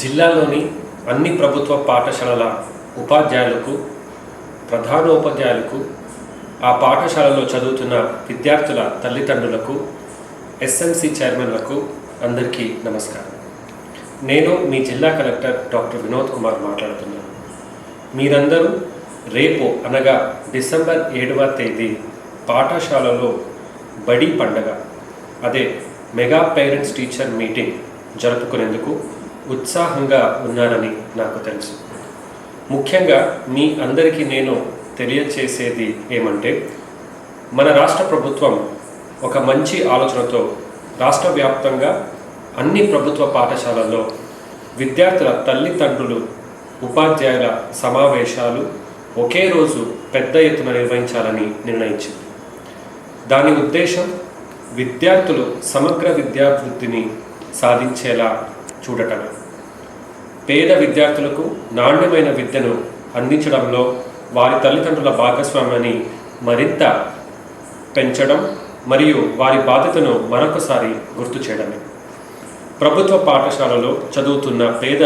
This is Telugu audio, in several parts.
జిల్లాలోని అన్ని ప్రభుత్వ పాఠశాలల ఉపాధ్యాయులకు ప్రధానోపాధ్యాయులకు ఆ పాఠశాలలో చదువుతున్న విద్యార్థుల తల్లిదండ్రులకు ఎస్ఎంసి చైర్మన్లకు అందరికీ నమస్కారం. నేను మీ జిల్లా కలెక్టర్ డాక్టర్ వినోద్ కుమార్ మాట్లాడుతున్నాను. మీరందరూ రేపు అనగా డిసెంబర్ ఏడవ తేదీ పాఠశాలలో బడి పండగ అదే మెగా పేరెంట్స్ టీచర్ మీటింగ్ జరుపుకునేందుకు ఉత్సాహంగా ఉన్నారని నాకు తెలుసు. ముఖ్యంగా మీ అందరికీ నేను తెలియచేసేది ఏమంటే మన రాష్ట్ర ప్రభుత్వం ఒక మంచి ఆలోచనతో రాష్ట్ర వ్యాప్తంగా అన్ని ప్రభుత్వ పాఠశాలల్లో విద్యార్థుల తల్లిదండ్రులు ఉపాధ్యాయుల సమావేశాలు ఒకే రోజు పెద్ద ఎత్తున నిర్వహించాలని నిర్ణయించింది. దాని ఉద్దేశం విద్యార్థులు సమగ్ర విద్యాభివృద్ధిని సాధించేలా చూడటమే పేద విద్యార్థులకు నాణ్యమైన విద్యను అందించడంలో వారి తల్లిదండ్రుల భాగస్వామ్యాన్ని మరింత పెంచడం మరియు వారి బాధ్యతను మరొకసారి గుర్తు చేయడమే. ప్రభుత్వ పాఠశాలలో చదువుతున్న పేద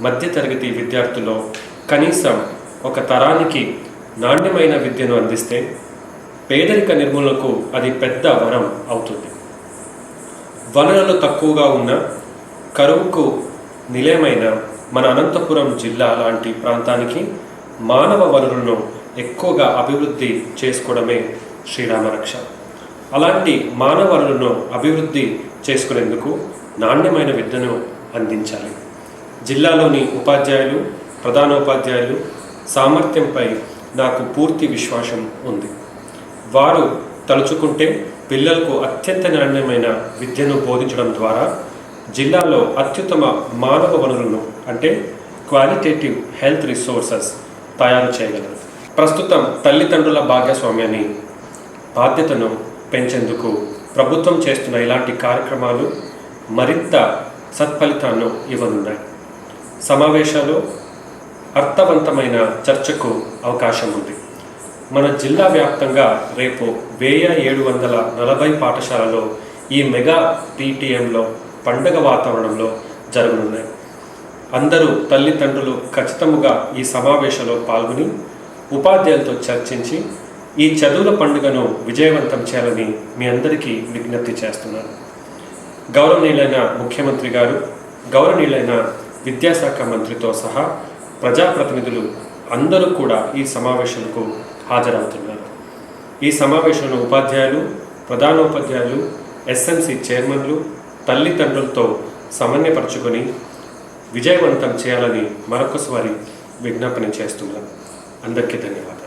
మధ్యతరగతి విద్యార్థుల్లో కనీసం ఒక తరానికి నాణ్యమైన విద్యను అందిస్తే పేదరిక నిర్మూలనకు అది పెద్ద వరం అవుతుంది. వనరులు తక్కువగా ఉన్న కరువుకు నిలయమైన మన అనంతపురం జిల్లా లాంటి ప్రాంతానికి మానవ వనరులను ఎక్కువగా అభివృద్ధి చేసుకోవడమే శ్రీరామరక్ష. అలాంటి మానవ వనరులను అభివృద్ధి చేసుకునేందుకు నాణ్యమైన విద్యను అందించాలి. జిల్లాలోని ఉపాధ్యాయులు ప్రధానోపాధ్యాయులు సామర్థ్యంపై నాకు పూర్తి విశ్వాసం ఉంది. వారు తలుచుకుంటే పిల్లలకు అత్యంత నాణ్యమైన విద్యను బోధించడం ద్వారా జిల్లాలో అత్యుత్తమ మానవ వనరులను అంటే క్వాలిటేటివ్ హెల్త్ రిసోర్సెస్ తయారు చేయగలరు. ప్రస్తుతం తల్లిదండ్రుల భాగస్వామ్యాన్ని బాధ్యతను పెంచేందుకు ప్రభుత్వం చేస్తున్న ఇలాంటి కార్యక్రమాలు మరింత సత్ఫలితాలను ఇవ్వనున్నాయి. సమావేశాలు అర్థవంతమైన చర్చకు అవకాశం ఉంది. మన జిల్లా వ్యాప్తంగా రేపు వెయ్యి ఏడు వందల నలభై పాఠశాలలో ఈ మెగా పీటీఎంలో పండగ వాతావరణంలో జరగనున్నాయి. అందరూ తల్లిదండ్రులు ఖచ్చితంగా ఈ సమావేశంలో పాల్గొని ఉపాధ్యాయులతో చర్చించి ఈ చదువుల పండుగను విజయవంతం చేయాలని మీ అందరికీ విజ్ఞప్తి చేస్తున్నాను. గౌరవనీయులైన ముఖ్యమంత్రి గారు గౌరవనీయులైన విద్యాశాఖ మంత్రితో సహా ప్రజాప్రతినిధులు అందరూ కూడా ఈ సమావేశాలకు హాజరవుతున్నారు. ఈ సమావేశంలో ఉపాధ్యాయులు ప్రధానోపాధ్యాయులు ఎస్ఎంసి చైర్మన్లు తల్లిదండ్రులతో సమన్వయపరచుకొని విజయవంతం చేయాలని మరొకసారి విజ్ఞాపన చేస్తున్నాను. అందరికీ ధన్యవాదాలు.